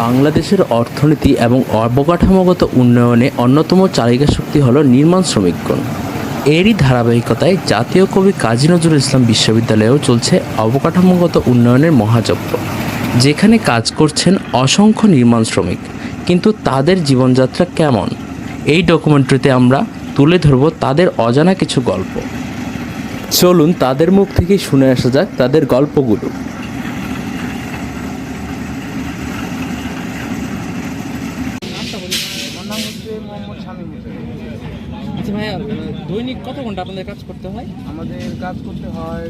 বাংলাদেশের অর্থনীতি এবং অবকাঠামোগত উন্নয়নে অন্যতম চালিকা শক্তি হল নির্মাণ শ্রমিকগণ। এরই ধারাবাহিকতায় জাতীয় কবি কাজী নজরুল ইসলাম বিশ্ববিদ্যালয়েও চলছে অবকাঠামোগত উন্নয়নের মহাযজ্ঞ, যেখানে কাজ করছেন অসংখ্য নির্মাণ শ্রমিক। কিন্তু তাদের জীবনযাত্রা কেমন? এই ডকুমেন্টারিতে আমরা তুলে ধরব তাদের অজানা কিছু গল্প। চলুন তাদের মুখ থেকেই শুনে আসা যাক তাদের গল্পগুলো আমার নাম হচ্ছে মোহাম্মদ শামীম হোসেন আচ্ছা ভাইয়া দৈনিক কত ঘণ্টা আপনাদের কাজ করতে হয়? আমাদের কাজ করতে হয়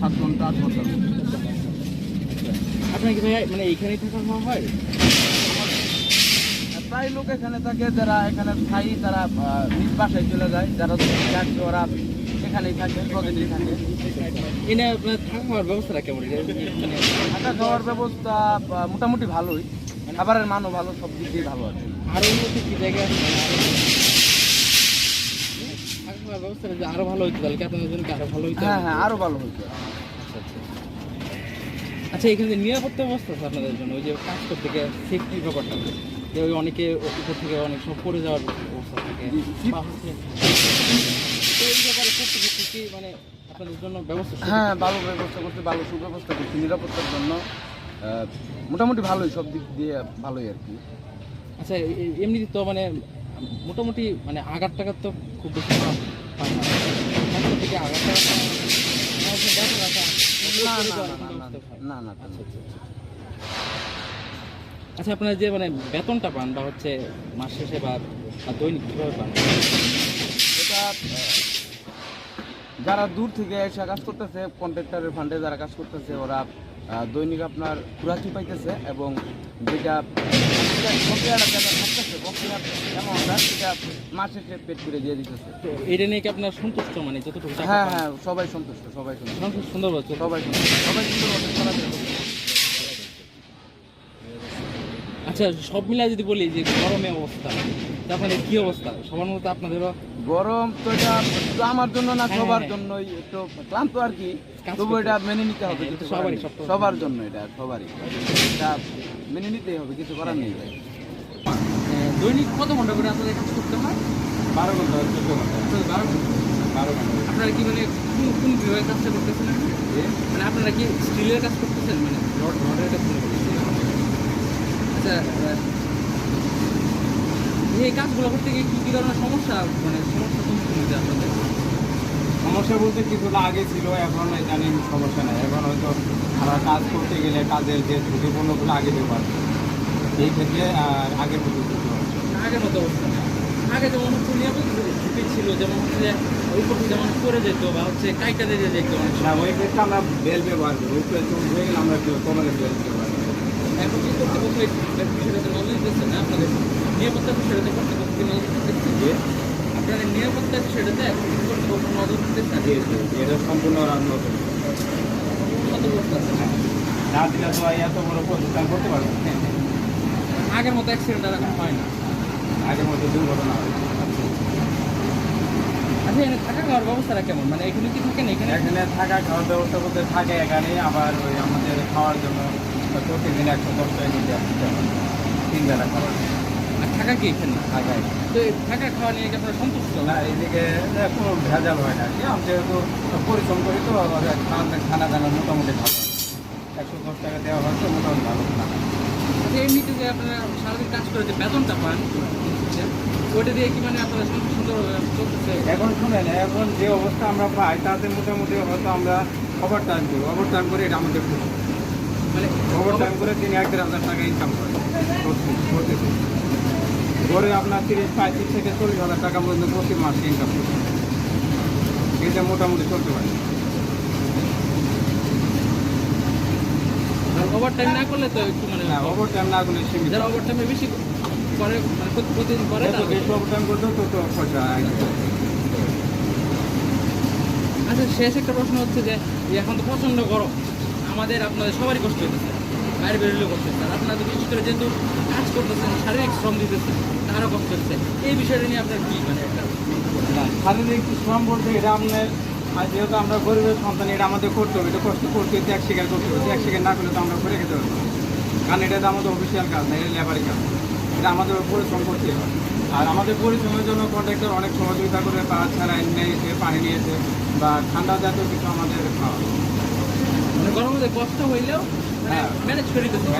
সাত ঘণ্টা আট ঘণ্টা। আপনার কি ভাইয়া মানে এইখানেই থাকা হওয়া হয়? প্রায় লোক এখানে থাকে যারা এখানে স্থায়ী তারা নিজ বাসায় চলে যায়। যারা ওরা এখানেই থাকে প্রতিদিন থাকে। এনে আপনার থাকা হওয়ার ব্যবস্থাটা কেমন? মানে থাকা খাওয়ার ব্যবস্থা মোটামুটি ভালোই। খাবারের মানও ভালো সব দিক দিয়ে ভালো আছে। আরও উন্নত কি জায়গা আছে? আরো- ব্যবস্থাটা যদি আরও ভালো হইতো তাহলে আপনাদের জন্য আরও ভালো হইতো? হ্যাঁ হ্যাঁ আরও ভালো হয়েছে আচ্ছা আচ্ছা। আচ্ছা এখানে নিরাপত্তা ব্যবস্থা আছে আপনাদের জন্য ওই যে কাজ করতে গিয়ে সেফটি ব্যাপারটা যে ওই অনেকে উপর থেকে অনেক সময় পড়ে যাওয়ার অবস্থা থাকে। মানে আপনাদের জন্য ব্যবস্থা হ্যাঁ ভালো ব্যবস্থা করতে ভালো সুব্যবস্থা করছে নিরাপত্তার জন্য মোটামুটি ভালোই সব দিক দিয়ে ভালোই আর কি। আচ্ছা এ- এ- এমনিতে তো মানে মোটামুটি মানে আগার টাকার তো খুব বেশি না। থেকে আগার টাকা না না, আচ্ছা। আচ্ছা আপনার যে মানে বেতনটা পান বা হচ্ছে মাস শেষে বা দৈনিক কীভাবে পান? যারা দূর থেকে এসে কাজ করতেছে কন্ট্রাক্টরের ফান্ডে যারা কাজ করতেছে ওরা দৈনিক আপনার খুরাকি পাইতেছে এবং যেটা যেটা বকেয়াটা যেটা থাকতেছে বকেয়া অ্যামাউন্টটা সেটা মাসে সে পেড করে দিয়ে দিতেছে। এটা নিয়ে কি আপনার সন্তুষ্ট মানে যতটুকু হ্যাঁ হ্যাঁ সবাই সন্তুষ্ট সবাই সন্তুষ্ট। সুন্দরভাবে সবাই সন্তুষ্ট সবাই সুন্দরভাবে আচ্ছা সব মিলাই যদি বলি যে গরমে অবস্থা আপনাদের কি অবস্থা? সবার মতো আপনাদেরও গরম তো এটা আমার জন্য না হ্যাঁ, সবার হ্যাঁ। জন্যই একটু ক্লান্ত আর কি। তবু এটা মেনে নিতে হবে হ্যাঁ, সবারই, সবার জন্য এটা সবারই। এটা মেনে নিতেই হবে কিছু করার নেই। ভাই দৈনিক কত ঘণ্টা করে আপনাদের কাজ করতে হয়? বারো ঘণ্টা চোদ্দ ঘণ্টা। বারো ঘণ্টা? বারো ঘণ্টা। আপনারা কি মানে কোন কোন বিভাগের কাজটা করতেছেন? মানে আপনারা কি স্টিলের কাজ করতেছেন? মানে রড রডের কাজ করতেছেন? এই কাজগুলো করতে গিয়ে কী কী ধরনের সমস্যা? মানে সমস্যা সম্মুখীন হতে আপনাদের সমস্যা বলতে কিছুটা আগে ছিল এখন ইদানিং সমস্যা নেই। এখন হয়তো আমরা কাজ করতে গেলে কাজের যে ঝুঁকিপূর্ণগুলো আগে দিতে পারব এই ক্ষেত্রে আগের মতো আগের মতো অবস্থা। আগে যেমন হচ্ছে ঝুঁকি ছিল যেমন হচ্ছে যে উপর যেমন করে যেত বা হচ্ছে কাইটা দিয়ে যেত না ওই ক্ষেত্রে আমরা বেল ব্যবহার করি। উপরে চুল হয়ে গেলে আমরা তোমাদের বেল ব্যবহার করি এখন কি কর্তৃপক্ষ এই বিষয়টাতে নজর দিচ্ছে না আপনাদের নিরাপত্তার বিষয়টাতে কর্তৃপক্ষ নজর দিচ্ছে যে আপনাদের নিরাপত্তার বিষয়টাতে এখন কি কর্তৃপক্ষ নজর দিচ্ছে না এটা সম্পূর্ণ রান্না করি উন্নত না না দিলে তো এত বড় প্রতিষ্ঠান করতে পারব আগের মতো অ্যাক্সিডেন্ট আর এখন হয় না। আগের মতো দুর্ঘটনা হয় আচ্ছা এখানে থাকা খাওয়ার ব্যবস্থাটা কেমন? মানে এখানে কি থাকেন এখানে? এখানে থাকা খাওয়ার ব্যবস্থা করতে থাকে এখানে আবার ওই আমাদের খাওয়ার জন্য প্রতিদিন একশো দশ টাকা নিতে আসতে হয়। তিন বেলা খাবার আর থাকা কি এখানে থাকায় তো থাকা খাওয়া নিয়ে আপনারা সন্তুষ্ট না এদিকে কোনো ভেজাল হয় না কি আমি যেহেতু পরিশ্রম করি তো খানা দানা মোটামুটি ভালো একশো দশ টাকা দেওয়া হয় তো মোটামুটি ভালো খানা এমনিতে যে আপনারা সারাদিন কাজ করে যে বেতনটা পান ওইটা দিয়ে কি মানে আপনারা সুন্দর এখন শুনেন, এখন যে অবস্থা আমরা পাই, তাতে মোটামুটি হয়তো আমরা ওভার টাইম করি ওভার টাইম করে এটা আমাদের খুশি ওভার টাইম করে তিনি এক দেড় হাজার টাকা ইনকাম করেন। প্রতিদিন গড়ে আপনার তিরিশ পঁয়ত্রিশ থেকে চল্লিশ হাজার টাকা পর্যন্ত প্রতি মাসে ইনকাম এটা মোটামুটি চলতে পারে। ওভার টাইম না করলে তো একটু মানে না ওভার টাইম না করলে সীমিত। যারা ওভার টাইমে বেশি করে মানে প্রতিদিন যত বেশি ওভার টাইম করতে তো তো পয়সা আচ্ছা শেষ একটা প্রশ্ন হচ্ছে যে এখন তো প্রচণ্ড গরম। আমাদের আপনাদের সবারই কষ্ট হইতেছে। বাইরে বেরোলেও কষ্ট হচ্ছে আর আপনাদের বিশেষ করে যেহেতু কাজ করতেছেন, শারীরিক শ্রম দিতেছেন, তারও কষ্ট হচ্ছে এই বিষয়টা নিয়ে আপনার কি মানে একটা শারীরিক শ্রম বলতে এটা আপনার, আর যেহেতু আমরা গরিবের সন্তান, এটা আমাদের করতে হবে। এটা কষ্ট করতে, ত্যাগ স্বীকার করতে হবে। ত্যাগ স্বীকার না করলে তো আমরা করে খেতে পারব। কারণ এটা তো আমাদের অফিসিয়াল কাজ, না, এটা লেবারি কাজ। এটা আমাদের পরিশ্রম করতে হয় আর আমাদের পরিশ্রমের জন্য কন্ট্রাক্টর অনেক সহযোগিতা করে বা ছাড়া এনে এসে পানি নিয়েছে বা ঠান্ডা জাতীয় কিছু আমাদের খাওয়া। মানে মধ্যে কষ্ট হইলেও মানে হ্যাঁ। ম্যানেজ করে দিতে আচ্ছা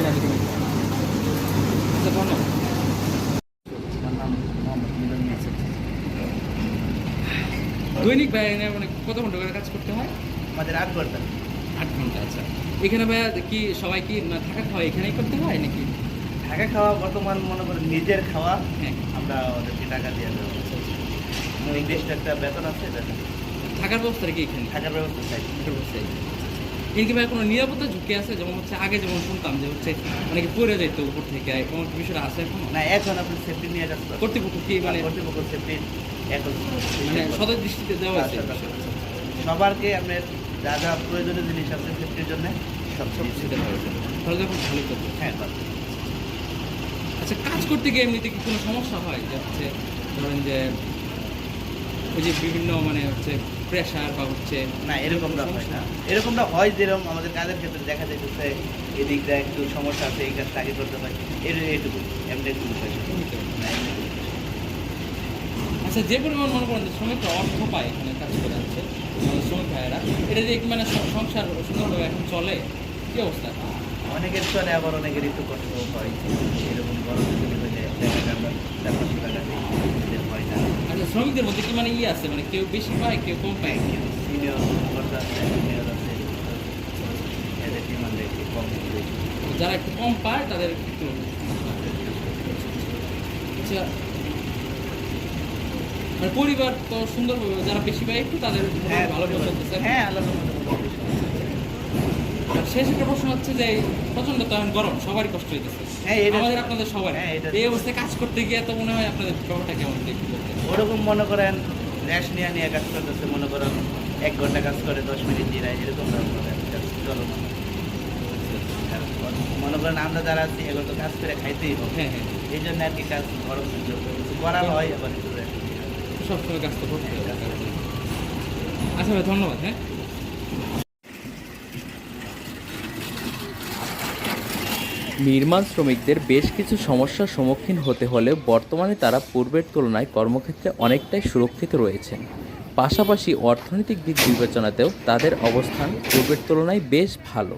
দৈনিক ভাই মানে কত ঘণ্টা করে কাজ করতে হয়? আমাদের আট ঘণ্টা। আট ঘণ্টা আচ্ছা। এখানে ভাইয়া কি সবাই কি থাকা খাওয়া এখানেই করতে হয় নাকি? থাকা খাওয়া বর্তমান মনে করেন নিজের খাওয়া হ্যাঁ। আমরা ওদেরকে টাকা দিয়ে দেবো। নির্দিষ্ট একটা বেতন আছে থাকার ব্যবস্থা কি এখানে? থাকার ব্যবস্থা চাই। থাকার ব্যবস্থা এর কি ভাই কোনো নিরাপত্তা ঝুঁকি আছে? যেমন হচ্ছে আগে যেমন শুনতাম যে হচ্ছে অনেকে পড়ে যেত উপর থেকে এমন বিষয়টা আছে এখন? না এখন আপনি সেফটি নিয়ে করেন কর্তৃপক্ষ কি মানে কর্তৃপক্ষ সেফটি এখন মানে সদর দৃষ্টিতে দেওয়া আছে সবারকে আপনার যা যা প্রয়োজনীয় জিনিস আছে সেফটির জন্য সব সব কিছু হয়েছে। তাহলে যখন ভালো করবে। হ্যাঁ আচ্ছা কাজ করতে গিয়ে এমনিতে কি কোনো সমস্যা হয়? যে হচ্ছে ধরেন যে ওই যে বিভিন্ন মানে হচ্ছে প্রেশার বা হচ্ছে না এরকমটা হয় না। এরকমটা হয় যেরকম আমাদের কাজের ক্ষেত্রে দেখা যাইতেছে এদিকটা একটু সমস্যা আছে এই কাজটা আগে করতে হয় এর এইটুকু এমনি একটু বিষয় আচ্ছা যে পরিমাণ মনে করেন যে শ্রমিকরা অর্থ পায় এখানে কাজ করে যাচ্ছে আমাদের শ্রমিক ভাইয়েরা এটা দিয়ে কি মানে সংসার সুন্দরভাবে এখন চলে কি অবস্থা? অনেকের চলে আবার অনেকের একটু কষ্ট হয় এরকম গরম যদি হইলে দেখা যায় আমরা চার পাঁচশো টাকা দিই এদের হয় না আচ্ছা শ্রমিকদের মধ্যে কি মানে ইয়ে আছে? মানে কেউ বেশি পায় কেউ কম পায়? সিনিয়র কর্তা আছে সিনিয়র আছে এদের ডিমান্ড একটু কম যারা একটু কম পায় তাদের একটু আচ্ছা মানে পরিবার তো সুন্দরভাবে যারা বেশি পায় একটু তাদের হ্যাঁ ভালো চলতেছে। হ্যাঁ আলাদা আর শেষ একটা প্রশ্ন হচ্ছে যে প্রচণ্ড তো এখন গরম সবারই কষ্ট হইতেছে। হ্যাঁ, আমাদের আপনাদের সবার হ্যাঁ, এই অবস্থায় কাজ করতে গিয়ে তো মনে হয় আপনাদের ব্যাপারটা কেমন ওরকম মনে করেন র্যাশ নিয়ে নিয়ে কাজ করতেছে মনে করেন এক ঘণ্টা কাজ করে দশ মিনিট জিরায় এরকম চলো মনে করেন আমরা যারা আছি এগুলো তো কাজ করে খাইতেই হবে। হ্যাঁ এই জন্য আর কি কাজ গরম সহ্য কিছু হয় আবার। সবসময় কাজ তো করতে আচ্ছা ভাই ধন্যবাদ হ্যাঁ। নির্মাণ শ্রমিকদের বেশ কিছু সমস্যার সম্মুখীন হতে হলে বর্তমানে তারা পূর্বের তুলনায় কর্মক্ষেত্রে অনেকটাই সুরক্ষিত রয়েছেন পাশাপাশি অর্থনৈতিক দিক বিবেচনাতেও তাদের অবস্থান পূর্বের তুলনায় বেশ ভালো।